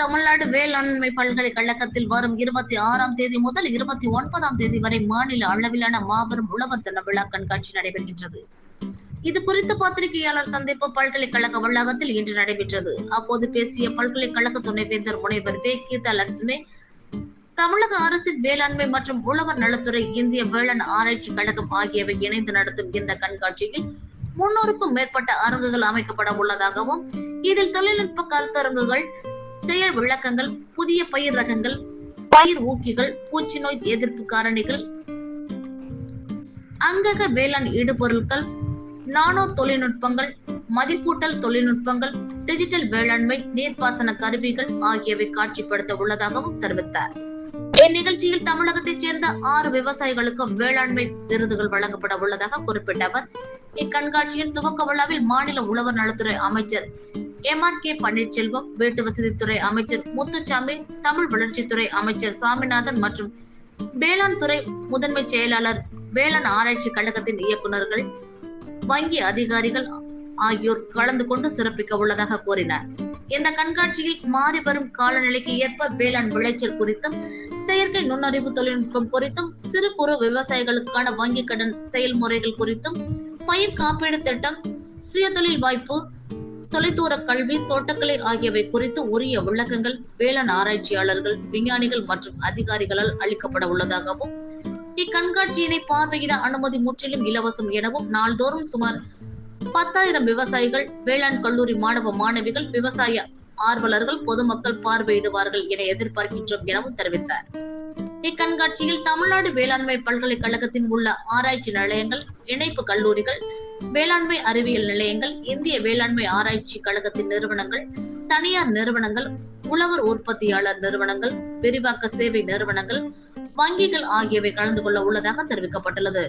தமிழ்நாடு வேளாண்மை பல்கலைக்கழகத்தில் வரும் இருபத்தி ஆறாம் தேதி முதல் இருபத்தி ஒன்பதாம் தேதி வரை மாநில அளவிலான மாபெரும் உழவர் தின விழா கண்காட்சி நடைபெறுகின்றது. இது குறித்து பத்திரிகையாளர் சந்திப்பு பல்கலைக்கழக வளாகத்தில் இன்று நடைபெற்றது. அப்போது பேசிய பல்கலைக்கழக துணைவேந்தர் முனைவர் வே. கீதா லட்சுமி தமிழக அரசின் வேளாண்மை மற்றும் உழவர் நலத்துறை இந்திய வேளாண் ஆராய்ச்சி கழகம் ஆகியவை இணைந்து நடத்தும் இந்த கண்காட்சியில் முன்னூறுக்கும் மேற்பட்ட அரங்குகள் அமைக்கப்பட உள்ளதாகவும் இதில் தொழில்நுட்ப கருத்தரங்குகள் செயல் விளக்கங்கள் புதிய பயிர் ரகங்கள் பயிர் ஊக்கிகள் பூச்சி நோய் எதிர்ப்பு காரணிகள் அங்கக வேளாண் இடுபொருட்கள் நானோ தொழில்நுட்பங்கள் மதிப்பூட்டல் தொழில்நுட்பங்கள் டிஜிட்டல் வேளாண்மை நீர்ப்பாசன கருவிகள் ஆகியவை காட்சிப்படுத்த உள்ளதாகவும் தெரிவித்தார். இந்நிகழ்ச்சியில் தமிழகத்தைச் சேர்ந்த ஆறு விவசாயிகளுக்கு வேளாண்மை விருதுகள் வழங்கப்பட உள்ளதாக குறிப்பிட்ட அவர் இக்கண்காட்சியின் துவக்க விழாவில் மாநில உழவர் நலத்துறை அமைச்சர் எம் ஆர் கே பன்னீர்செல்வம் வீட்டு வசதித்துறை அமைச்சர் முத்துசாமி தமிழ் வளர்ச்சித்துறை அமைச்சர் சாமிநாதன் மற்றும் வேளாண் துறை முதன்மை செயலாளர் வேளாண் ஆராய்ச்சி கழகத்தின் இயக்குநர்கள் வங்கி அதிகாரிகள் ஆகியோர் கலந்து கொண்டு சிறப்பிக்க உள்ளதாக கூறினார். இந்த கண்காட்சியில் மாறி வரும் காலநிலைக்கு ஏற்ப வேளாண் விளைச்சல் குறித்தும் செயற்கை நுண்ணறிவு தொழில்நுட்பம் குறித்தும் சிறு குறு விவசாயிகளுக்கான வங்கி கடன் செயல்முறைகள் குறித்தும் பயிர் காப்பீடு திட்டம் சுயதொழில் வாய்ப்பு தொலைதூர கல்வி தோட்டக்கலை ஆகியவை குறித்து உரிய விளக்கங்கள் வேளாண் ஆராய்ச்சியாளர்கள் விஞ்ஞானிகள் மற்றும் அதிகாரிகளால் அளிக்கப்பட உள்ளதாகவும் இக்கண்காட்சியினை பார்வையிட அனுமதி முற்றிலும் இலவசம் எனவும் நாள்தோறும் சுமார் பத்தாயிரம் விவசாயிகள் வேளாண் கல்லூரி மாணவ மாணவிகள் விவசாய ஆர்வலர்கள் பொதுமக்கள் பார்வையிடுவார்கள் என எதிர்பார்க்கின்றோம் எனவும் தெரிவித்தார். இக்கண்காட்சியில் தமிழ்நாடு வேளாண்மை பல்கலைக்கழகத்தின் உள்ள ஆராய்ச்சி நிலையங்கள் இணைப்பு கல்லூரிகள் வேளாண்மை அறிவியல் நிலையங்கள் இந்திய வேளாண்மை ஆராய்ச்சி கழகத்தின் நிறுவனங்கள் தனியார் நிறுவனங்கள் உழவர் உற்பத்தியாளர் நிறுவனங்கள் விரிவாக்க சேவை நிறுவனங்கள் வங்கிகள் ஆகியவை கலந்து கொள்ள உள்ளதாக தெரிவிக்கப்பட்டுள்ளது.